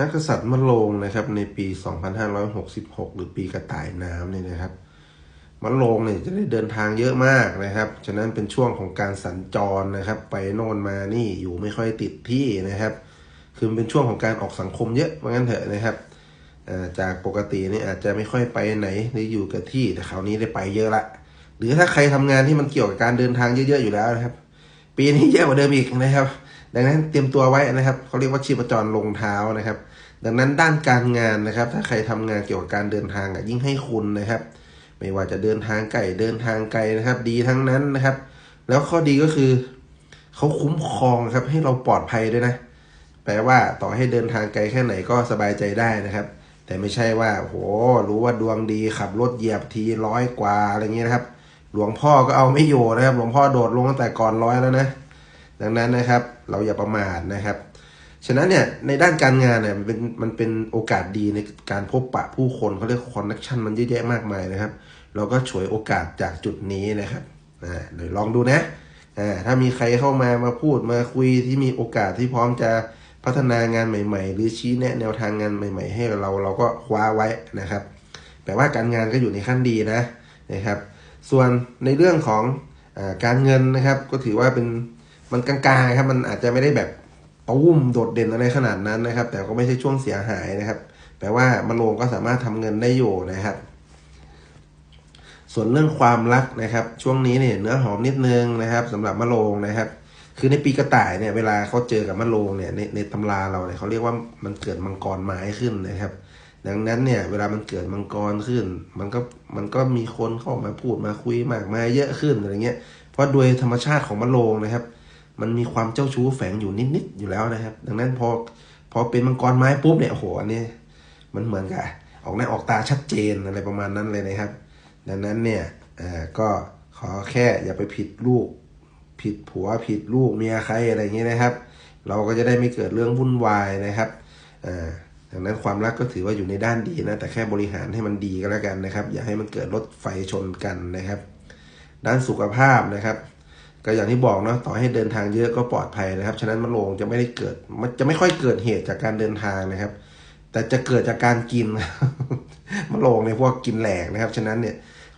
นักกษัตริย์มะโรงนะครับ ในปี 2566 หรือปีกระต่ายน้ำเนี่ยนะครับมะโรงเนี่ยจะได้เดินทางเยอะมากนะครับ ฉะนั้นเป็นช่วงของการสัญจรนะครับ ไปโน่นมานี่อยู่ไม่ค่อยติดที่นะครับ คือเป็นช่วงของการออกสังคมเยอะว่างั้นเถอะนะครับจากปกตินี่อาจจะไม่ค่อยไปไหนหรืออยู่กับที่แต่คราวนี้ได้ไปเยอะละหรือถ้าใครทำงานที่มันเกี่ยวกับการเดินทางเยอะๆอยู่แล้วนะครับ ปีนี้เยอะกว่าเดิมอีกนะครับ ดังนั้นเตรียมตัวไว้นะครับเขาเรียกว่าชีพจรลงเท้านะครับ ดังนั้นด้านการงานนะครับ ถ้าใครทำงานเกี่ยวกับการเดินทางอะยิ่งให้คุณนะครับ ไม่ว่าจะเดินทางไกลเดินทางไกลนะครับ ดีทั้งนั้นนะครับ แล้วข้อดีก็คือเขาคุ้มครองครับ ให้เราปลอดภัยด้วยนะ แปลว่าต่อให้เดินทางไกลแค่ไหนก็สบายใจได้นะครับ แต่ไม่ใช่ว่าโหรู้ว่าดวงดีขับรถเหยียบทีร้อยกว่าอะไรเงี้ยนะครับ หลวงพ่อก็เอาไม่อยู่นะครับ หลวงพ่อโดดลงตั้งแต่ก่อนร้อยแล้วนะ ดังนั้นนะครับเราอย่าประมาทนะครับ ฉะนั้นเนี่ยในด้านการงานเนี่ยมันเป็นมันเป็นโอกาสดีในการพบปะผู้คนเขาเรียกคอนเนคชันมันเยอะแยะมากมายนะครับ เราก็ฉวยโอกาสจากจุดนี้นะครับอ่าเดี๋ยวลองดูนะอ่าถ้ามีใครเข้ามามาพูดมาคุยที่มีโอกาสที่พร้อมจะพัฒนางานใหม่ ๆ หรือชี้แนะแนวทางงานใหม่ ๆ ให้เราเราก็คว้าไว้นะครับแปลว่าการงานก็อยู่ในขั้นดีนะนะครับ ส่วนในเรื่องของอการเงินนะครับ ก็ถือว่าเป็น มันกลางๆครับ มันอาจจะไม่ได้แบบตุ้มโดดเด่นอะไรขนาดนั้นนะครับ แต่ก็ไม่ใช่ช่วงเสียหายนะครับแปลว่ามะโรงก็สามารถทำเงินได้อยู่นะครับ ส่วนเรื่องความรักนะครับ ช่วงนี้เนี่ยเนื้อหอมนิดนึงนะครับสำหรับมะโรงนะครับ คือในปีกระต่ายเนี่ยเวลาเขาเจอกับมะโรงเนี่ยในในตำราเราเนี่ยเขาเรียกว่ามันเกิดมังกรไม้ขึ้นนะครับดังนั้นเนี่ยเวลามันเกิดมังกรขึ้น มันก็มันก็มีคนเข้ามาพูดมาคุยมากมายเยอะขึ้นอะไรเงี้ยเพราะโดยธรรมชาติของมะโรงนะครับ มันมีความเจ้าชู้แฝงอยู่นิดๆอยู่แล้วนะครับ ดังนั้นพอพอเป็นมังกรไม้ปุ๊บเนี่ยโอ้โหอันนี้มันเหมือนกับออกหน้าออกตาชัดเจนอะไรประมาณนั้นเลยนะครับ ดังนั้นเนี่ยอ่าก็ขอแค่อย่าไปผิดลูก ผิดผัวผิดลูกเมียใครอะไรอย่างเงี้ยนะครับ เราก็จะได้ไม่เกิดเรื่องวุ่นวายนะครับดังนั้นความรักก็ถือว่าอยู่ในด้านดีนะแต่แค่บริหารให้มันดีก็แล้วกันนะครับ อย่าให้มันเกิดรถไฟชนกันนะครับ ด้านสุขภาพนะครับ ก็อย่างที่บอกเนาะต่อให้เดินทางเยอะก็ปลอดภัยนะครับ ฉะนั้นมะโรงจะไม่ได้เกิดมันจะไม่ค่อยเกิดเหตุจากการเดินทางนะครับ แต่จะเกิดจากการกินมะโรงในพวกกินแหลกนะครับ ฉะนั้นเนี่ย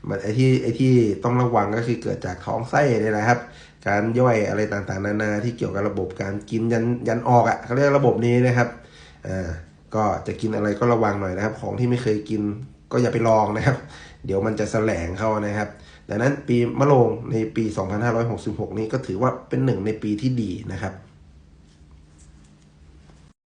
มันไอ้ที่ไอ้ที่ต้องระวังก็คือเกิดจากท้องไส้เนี่ยนะครับ การย่อยอะไรต่างๆ นานาที่เกี่ยวกับระบบการกินยันยันออกอะ่ะเขาเรียกระบบนี้นะครับอ่าก็จะกินอะไรก็ระวังหน่อยนะครับ ของที่ไม่เคยกินก็อย่าไปลองนะครับ เดี๋ยวมันจะแสลงเข้านะครับ ดังนั้นปีมะโรงในปี 2566 นี้ก็ถือว่าเป็นหนึ่งในปีที่ดีนะครับ